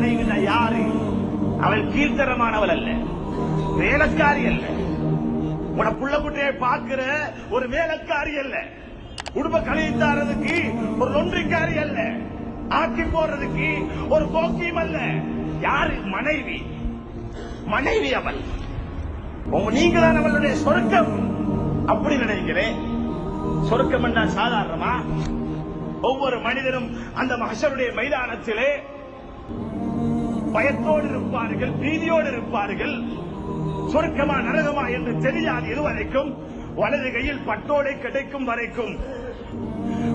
மனைவினா யாரு? அவள் கீழ்த்தரமானவள் அல்ல. வேலைக்காரி அல்ல. உன புள்ள குட்டையை பார்க்கிற ஒரு வேலைக்காரி அல்ல. குடும்ப கழித்தாரதுக்கு ஒரு நொன்றிக்காரி அல்ல. ஆக்கி போடுறதுக்கு ஒரு கோக்கியம் அல்ல. யாரு? மனைவி. மனைவி அவள். உங்க அவளுடைய சொருக்கம். அப்படி நினைக்கிறேன். சொருக்கம் என்றால் சாதாரணமா? ஒவ்வொரு மனிதனும் அந்த மகசருடைய மைதானத்திலே பயத்தோடு இருப்பார்கள் பீதியோடு இருப்பார்கள். சொர்க்கமா நரகமா என்று தெரியாது இதுவரைக்கும் வலது கையில் பட்டோலை கிடைக்கும் வரைக்கும்.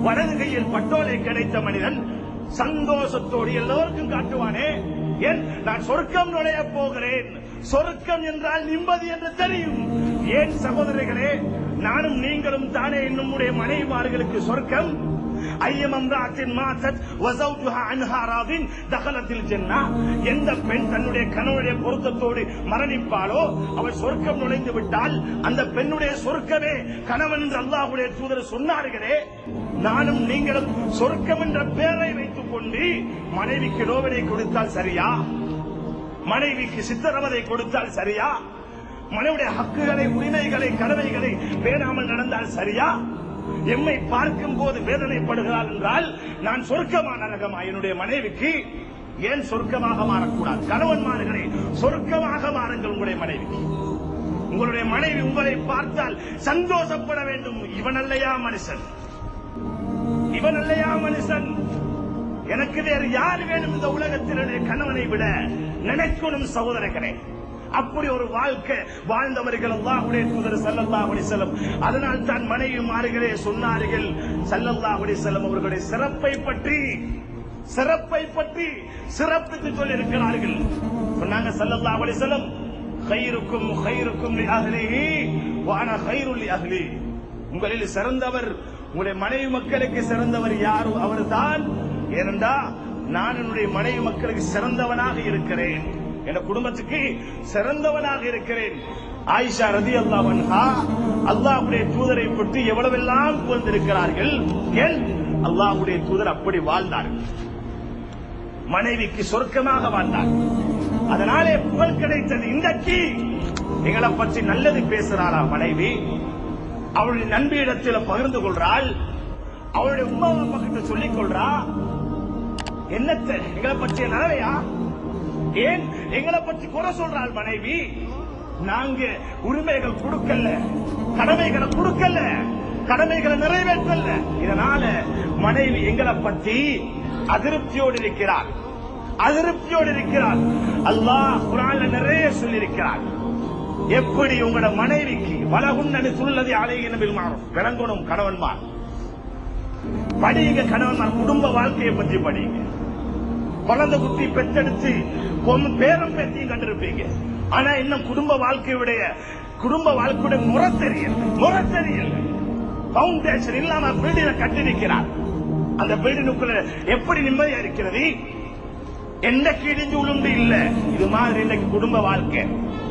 வலது கையில் பட்டோலை கிடைத்த மனிதன் சந்தோஷத்தோடு எல்லோருக்கும் காட்டுவானே. ஏன்? நான் சொர்க்கம் நுழைய போகிறேன். சொர்க்கம் என்றால் நிம்மதி என்று தெரியும். ஏன் சகோதரிகளே நானும் நீங்களும் தானே நம்முடைய மனைவிமார்களுக்கு சொர்க்கம்? ஐயம் அம்ராத்தின் ماتت وزوجها عنها راض دخلت الجنة எந்த பெண் தன்னுடைய கணவனுடைய பொருத்தத்தோடு மரணிப்பாளோ அவள் சொர்க்கம் நுழைந்து விட்டால் அந்த பெண்ணுடைய சொர்க்கமே கணவன் என்று அல்லாஹுடைய தூதர் சொன்னார்களே. நானும் நீங்களும் சொர்க்கம் என்ற பெயரை வைத்துக் கொண்டு மனைவிக்கு நோவினை கொடுத்தால் சரியா? மனைவிக்கு சித்தரவதை கொடுத்தால் சரியா? மனைவிடைய ஹக்குகளை உரிமைகளை கடமைகளை பேணாமல் நடந்தால் சரியா? எம்மை பார்க்கும் போது வேதனைப்படுகிறாள் என்றால் நான் சொர்க்கமா நரகமா என்னுடைய மனைவிக்கு ஏன் சொர்க்கமாக மாறக்கூடாது? கணவன்மார்களே சொர்க்கமாக மாறுங்கள் உங்களுடைய மனைவிக்கு. உங்களுடைய மனைவி உங்களை பார்த்தால் சந்தோஷப்பட வேண்டும். இவன் அல்லையா மனுஷன்? இவன் அல்லையா மனுஷன்? எனக்கு வேறு யார் வேணும் இந்த உலகத்தினுடைய கணவனை விட நினைக்கணும் சகோதரர்களே. அப்படி ஒரு வாழ்க்கை வாழ்ந்தவர்கள் அல்லாஹுடைய தூதர் சல்லல்லா செல்லம் அதனால் தான் மனைவி மாறுகளே சொன்னார்கள் சல்லல்லா செல்லம் அவர்களுடைய சிறப்பை பற்றி சிறப்பை பற்றி சிறப்புக்கு சொல்லி இருக்கிறார்கள் சொன்னாங்க சல்லல்லா செல்லம் கயிறுக்கும் கயிறுக்கும் அகலி உங்களில் சிறந்தவர் உங்களுடைய மனைவி மக்களுக்கு சிறந்தவர் யாரு? அவர்தான். ஏனென்றா நான் என்னுடைய மனைவி மக்களுக்கு சிறந்தவனாக இருக்கிறேன். என் குடும்பத்துக்கு சிறந்தவனாக இருக்கிறேன். ஆயிஷா ரதி அல்லாஹா அல்லாஹுடைய தூதரை பற்றி எவ்வளவெல்லாம் புகழ்ந்திருக்கிறார்கள் ஏன் அல்லாஹுடைய தூதர் அப்படி வாழ்ந்தார்கள் மனைவிக்கு சொர்க்கமாக வாழ்ந்தார். அதனாலே புகழ் கிடைத்தது இன்றைக்கு எங்களை பற்றி நல்லது பேசுறாரா மனைவி? அவளுடைய நண்பியிடத்தில் பகிர்ந்து கொள்றாள். அவளுடைய உமா அப்பா கிட்ட சொல்லிக் கொள்றா. என்னத்தை எங்களை பற்றிய நலவையா? ஏன் எங்களை பற்றி குறை சொல்றாள் மனைவி. நாங்க உரிமைகள் கொடுக்கல. கடமைகளை கொடுக்கல. கடமைகளை நிறைவேற்றல. இதனால மனைவி எங்களை பற்றி அதிருப்தியோடு இருக்கிறார் அதிருப்தியோடு இருக்கிறார் அல்லாஹ் குரான்ல நிறைய சொல்லியிருக்கிறார். எப்படி உங்களோட மனைவிக்கு வலகுன்னது சொல்லது அலைகினபில் மாறும் விளங்கணும் கணவன்மார். படியுங்க கணவன்மார். குடும்ப வாழ்க்கையை பற்றி படியுங்க. குழந்தை குட்டி பெத்தெடுத்து பேரம் பேத்தையும் கண்டிருப்பீங்க. ஆனா இன்னும் குடும்ப வாழ்க்கையுடைய குடும்ப வாழ்க்கையுடைய முறை தெரியல முறை தெரியல பவுண்டேஷன் இல்லாம பில்டிங்க கட்டி நிற்கிறார். அந்த பில்டிங்குள்ள எப்படி நிம்மதியா இருக்கிறது? எந்த கிழிஞ்சு உளுந்து இல்ல. இது மாதிரி இன்னைக்கு குடும்ப வாழ்க்கை.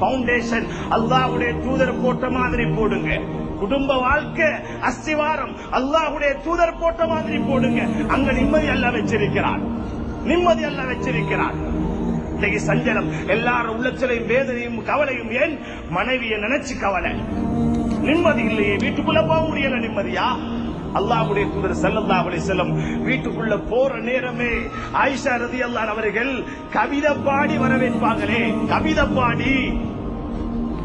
பவுண்டேஷன் அல்லாஹ்வுடைய தூதர் போட்ட மாதிரி போடுங்க. குடும்ப வாழ்க்கை அஸ்திவாரம் அல்லாஹ்வுடைய தூதர் போட்ட மாதிரி போடுங்க. அங்க நிம்மதி அல்ல வச்சிருக்கிறான் நிம்மதி அல்ல வச்சிருக்கிறார். இன்னைக்கு சஞ்சலம் எல்லாரும் உள்ளச்சலையும் வேதனையும் கவலையும் ஏன்? மனைவியை நினைச்சு கவலை. நிம்மதி இல்லையே வீட்டுக்குள்ள போக முடியல நிம்மதியா? அல்லாஹ்வுடைய தூதர் செல்லல்லா அவளை செல்லும் வீட்டுக்குள்ள போற நேரமே ஆயிஷா ரலியல்லாஹு அவர்கள் கவிதை பாடி வரவேற்பாங்களே கவிதை பாடி.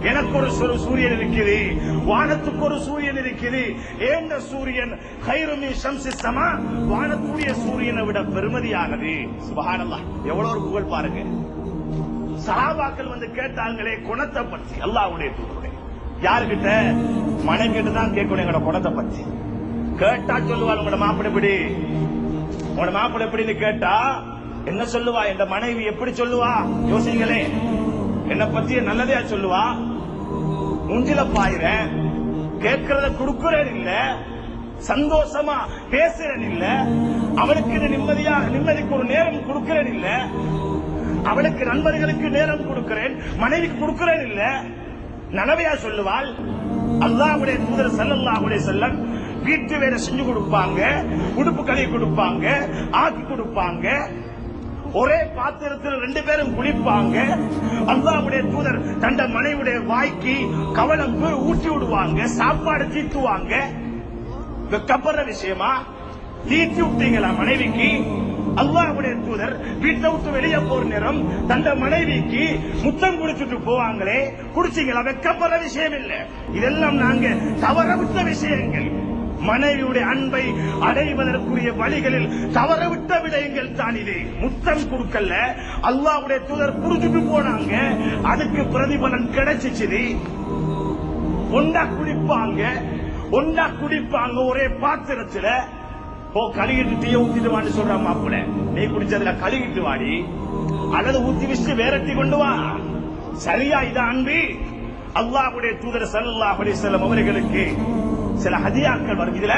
எனக்கு ஒரு சொரு சூரியன் இருக்குது வானத்துக்கு ஒரு சூரியன் இருக்குது ஏந்த சூரியன்? கைருமி ஷம்சி சமா வானத்துடைய சூரியனை விட பெருமதியானது. சுபஹானல்லாஹ் எவ்வளவு ஒரு புகழ் பாருங்க. சகாபாக்கள் வந்து கேட்டாங்களே குணத்தை பற்றி அல்லாவுடைய தூதருடைய யாருகிட்ட? மனைவி கிட்ட தான் கேட்கணும் எங்களோட குணத்தை பற்றி. கேட்டா சொல்லுவாள் உங்களோட மாப்பிள்ளை எப்படி? உங்களோட மாப்பிள்ளை எப்படின்னு கேட்டா என்ன சொல்லுவா? என் மனைவி எப்படி சொல்லுவா? யோசிங்களே என்ன பத்தி நல்லதையா சொல்லுவா? முஞ்சில பாயிரேன் கேட்கறத கொடுக்கிறேன் இல்ல. சந்தோஷமா பேசுறேன் இல்ல. அவளுக்கு நிம்மதியா நிம்மதிக்கு ஒரு நேரம் கொடுக்கிறேன் இல்ல. அவளுக்கு நண்பர்களுக்கு நேரம் கொடுக்கிறேன். மனைவிக்கு கொடுக்கிறேன் இல்ல. நனவையா சொல்லுவாள். அல்லாஹ்வுடைய தூதர் ஸல்லல்லாஹு செல்லம் வீட்டு வேலை செஞ்சு கொடுப்பாங்க. உடுப்பு கழுவி கொடுப்பாங்க. ஆக்கி கொடுப்பாங்க. ஒரே பாத்திரத்தில் ரெண்டு பேரும் குளிப்பாங்க. அல்லாவுடைய தூதர் தண்ட மனைவியுடைய வாய்க்கு கவலம்பு ஊட்டி விடுவாங்க சாப்பாடு தீத்துவாங்க வெக்கப்படுற விஷயமா? தீர்த்தி விட்டீங்களா மனைவிக்கு? அல்லாவுடைய தூதர் வீட்டை விட்டு வெளியே போற நேரம் தந்த மனைவிக்கு முத்தம் குடிச்சிட்டு போவாங்களே. குடிச்சீங்களா? வெக்கப்படுற விஷயம் இல்ல. இதெல்லாம் நாங்க தவற விட்ட விஷயங்கள். மனைவியுடைய அன்பை அடைவதற்குரிய வழிகளில் தவறவிட்ட விடயங்கள் தான் இது. முத்தம் கொடுக்கல. அல்லாவுடைய தூதர் புரிஞ்சுட்டு போனாங்க. அதுக்கு பிரதிபலன் கிடைச்சிச்சு ஒண்டா குடிப்பாங்க. ஒண்டா குடிப்பாங்க ஒரே பாத்திரத்துல. போ கழுகிட்டு தீய ஊத்திட்டு வான்னு சொல்ற மாப்பிள நீ குடிச்சதுல கழுகிட்டு வாடி. அல்லது ஊத்தி வச்சு வேரட்டி கொண்டு வா. சரியா இது அன்பி? அல்லாஹுடைய தூதர் ஸல்லல்லாஹு அலிசல்லம் அவர்களுக்கு சில ஹதியாக்கள் வரும். இதுல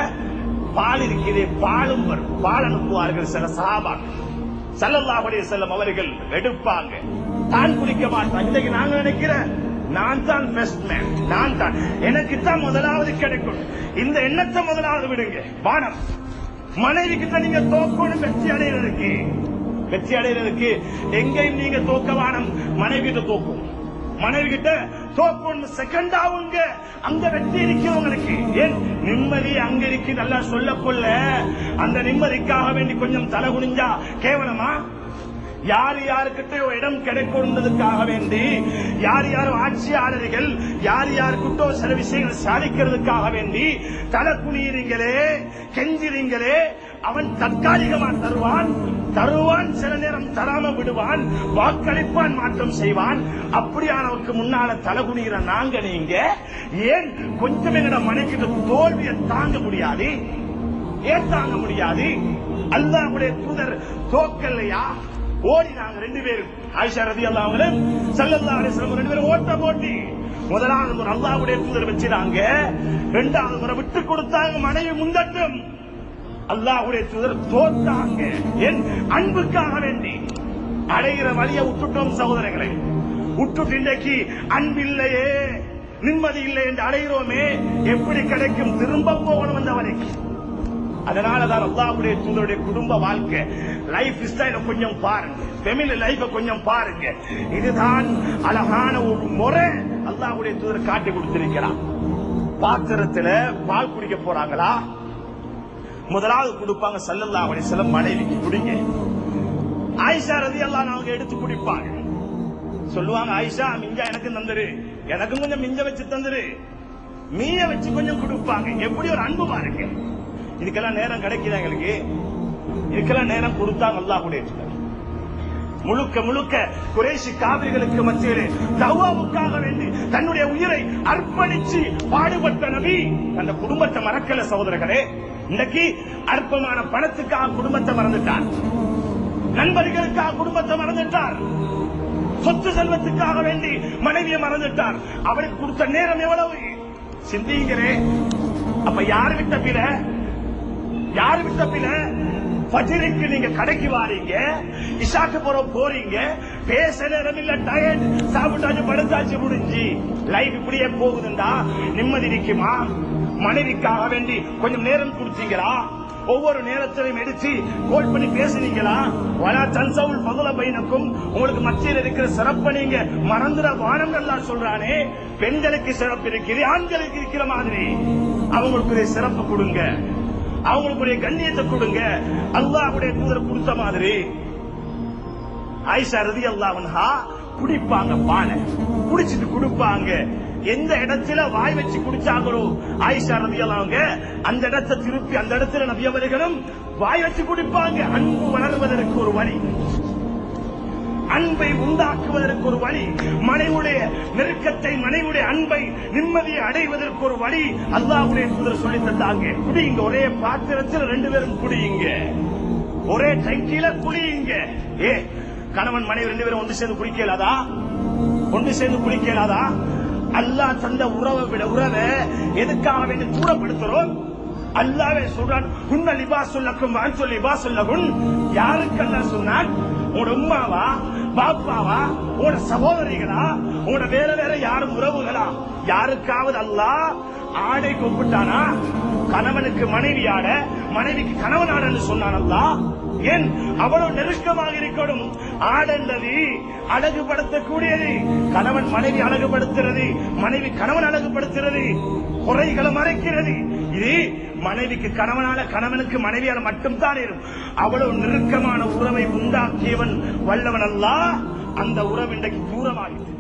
பால் இருக்கிறது பாலும் வரும். பால் அனுப்புவார்கள் சில சகாபாக்கள் சல்லல்லாஹுடைய செல்லம் அவர்கள் எடுப்பாங்க தான் குடிக்க மாட்டான் இன்னைக்கு நாங்க நினைக்கிறேன் நான் தான் பெஸ்ட் மேன் நான் தான். எனக்கு தான் முதலாவது கிடைக்கும். இந்த எண்ணத்தை முதலாவது விடுங்க. வானம். மனைவி கிட்ட நீங்க தோக்கணும். வெற்றி அடைகிறதுக்கு வெற்றி அடைகிறதுக்கு எங்கேயும் நீங்க தோக்க வானம். மனைவி கிட்ட தோக்கும். மனைவி கிட்ட தோக்கணும் செகண்ட் ஆகுங்க அங்க வெற்றி இருக்கு உங்களுக்கு. ஏன்? நிம்மதி அங்க இருக்கு. நல்லா சொல்ல கொள்ள அந்த நிம்மதிக்காக வேண்டி கொஞ்சம் தலை குனிஞ்சா கேவலமா? யார் யாருக்கிட்ட இடம் கிடைக்கணுன்றதுக்காக வேண்டி யார் யாரும் ஆட்சியாளர்கள் யார் யாருக்கிட்டோ சில விஷயங்கள் சாதிக்கிறதுக்காக வேண்டி தலை குனியிறீங்களே கெஞ்சிறீங்களே அவன் தற்காலிகமா தருவான். தருவான் சில நேரம் தராம விடுவான் வாக்களிப்பான் மாற்றம் செய்வான். அப்படியானவருக்கு முன்னால தலைகுனிகிற நாங்க நீங்க ஏன் கொஞ்சம் எங்கட மனைக்கிட்ட தோல்வியை தாங்க முடியாது? ஏன் தாங்க முடியாது? அல்லாஹ்வுடைய தூதர் தோக்கல்லையா? ஓடினாங்க ரெண்டு பேரும். ஆயிஷா ரதி அல்லாஹ்வும் சல்லல்லா அலிஸ்லாம் ரெண்டு பேரும் ஓட்ட போட்டி. முதலாவது முறை அல்லாவுடைய தூதர் வச்சிருந்தாங்க. இரண்டாவது முறை விட்டு கொடுத்தாங்க மனைவி முந்தட்டும். அல்லாஹுடைய தூதர் தோத்தாங்க. என் அன்புக்காக வேண்டி அடைகிற வழியை விட்டுட்டோம் சகோதரர்களை. விட்டுட்டு இன்றைக்கு அன்பில்லையே நிம்மதி இல்லை என்று அடைகிறோமே. எப்படி கிடைக்கும்? திரும்ப போகணும் அந்த வரைக்கும் அதனாலதான் அல்லாவுடைய தூதருடைய குடும்ப வாழ்க்கை லைஃப் ஸ்டைல கொஞ்சம் பாருங்க. ஃபெமிலி லைஃப கொஞ்சம் பாருங்க. இதுதான் அழகான ஒரு முறை அல்லாஹுடைய தூதர் காட்டி கொடுத்திருக்கிறார். பாத்திரத்துல பால் குடிக்க போறாங்களா? முதலாவது கொடுப்பாங்க சல்லல்லாஹு அலைஹி வஸல்லம் மனைவிக்கு. குடிங்க. ஆயிஷா ரலியல்லாஹு அவங்க எடுத்து குடிப்பாங்க. சொல்லுவாங்க ஆயிஷா மிஞ்சா எனக்கு தந்துரு. எனக்கும் கொஞ்சம் மிஞ்ச வச்சு தந்துரு. மீன வச்சு கொஞ்சம் கொடுப்பாங்க. எப்படி ஒரு அன்பு பாருங்க இதுக்கெல்லாம் நேரம் கிடைக்குதா எங்களுக்கு? இதுக்கெல்லாம் நேரம் கொடுத்தாங்க அல்லாஹ்வுடைய தூதர். முழுக்க முழுக்க குறைஷி காவிரிகளுக்கு மத்தியிலே தவாவுக்காக வேண்டி தன்னுடைய உயிரை அர்ப்பணிச்சு பாடுபட்ட நபி அந்த குடும்பத்தை மறக்கல சகோதரர்களே. இன்னைக்கு அற்பமான பணத்துக்காக குடும்பத்தை மறந்துட்டார். நண்பர்களுக்காக குடும்பத்தை மறந்துட்டார். சொத்து செல்வத்துக்காக வேண்டி மனைவியை மறந்துட்டார். அவருக்கு கொடுத்த நேரம் எவ்வளவு? சிந்திக்கிறேன் அப்ப யார் விட்ட பிற யார் விட்ட பிற பஜிருக்கு நீங்க கடைக்கு வாரீங்க இஷாக்கு போற போறீங்க பேச நேரம் இல்ல டயர்ட் சாப்பிட்டாச்சு படுத்தாச்சு முடிஞ்சு. லைஃப் இப்படியே போகுதுண்டா நிம்மதி இருக்குமா மனைவிக்காக வேண்டி கொஞ்சம் நேரம் கொடுத்தீங்களா ஒவ்வொரு நேரத்திலையும் எடுத்து கோல் பண்ணி பேசுனீங்களா? வலா தன்சவுல் பகுல பையனுக்கும் உங்களுக்கு மத்தியில் இருக்கிற சிறப்பை நீங்க மறந்துட வானம் நல்லா சொல்றானே. பெண்களுக்கு சிறப்பு இருக்குது ஆண்களுக்கு இருக்கிற மாதிரி. அவங்களுக்கு சிறப்பு கொடுங்க. அவங்களுக்குரிய கண்ணியத்தை கொடுங்க. அல்லாஹுடைய தூதர் கொடுத்த மாதிரி. ஆயிஷா ரதி அல்லாவன்ஹா குடிப்பாங்க பானை. குடிச்சிட்டு கொடுப்பாங்க. எந்த இடத்துல வாய் வச்சு குடிச்சாங்களோ ஆயிஷா ரதி அவங்க அந்த இடத்தை திருப்பி அந்த இடத்துல நபியவர்களும் வாய் வச்சு குடிப்பாங்க. அன்பு வளர்வதற்கு ஒரு வழி. அன்பை உண்டாக்குவதற்கு ஒரு வழி மனைவுடைய நெருக்கத்தை மனைவுடைய அன்பை நிம்மதியை அடைவதற்கு ஒரு வழி அல்லாவுடைய தூதர் சொல்லி தந்தாங்க. குடியுங்க ஒரே பாத்திரத்தில் ரெண்டு பேரும் குடியுங்க ஒரே டைட்டில குடியுங்க ஏ கணவன் மனைவி ரெண்டு பேரும் ஒன்று சேர்ந்து குடிக்கலாதா ஒன்று சேர்ந்து குடிக்கலாதா அல்லாஹ் தந்த உறவை விட உறவை எதுக்காக வேண்டி தூரப்படுத்துறோம்? அல்லாவே சொல்றான் உன்ன லிபா சொல்லக்கும் வான் சொல்லி லிபா சொல்லவும் யாருக்கு அல்லாஹ் சொன்னான்? உன் உம்மாவா பாப்பாவா உங்களோட சகோதரிகளா உன வேற வேற யாரும் உறவுகளா? யாருக்காவது அல்ல ஆடை கூப்பிட்டானா? கணவனுக்கு மனைவி ஆட மனைவிக்கு கணவன் ஆடன்னு சொன்னான் ஏன்? அவ்வளவு நெருக்கமாக இருக்கணும். ஆடல்லது அழகுபடுத்தக்கூடியது. கணவன் மனைவி அழகுபடுத்துறது மனைவி கணவன் அழகுபடுத்துறது குறைகளை மறைக்கிறது. இது மனைவிக்கு கணவனால கணவனுக்கு மனைவியால மட்டும்தான் இருக்கும் அவ்வளவு நெருக்கமான உறவை உண்டாக்கியவன் வல்லவன் அல்ல. அந்த உறவு இன்றைக்கு தூரமாகிட்டு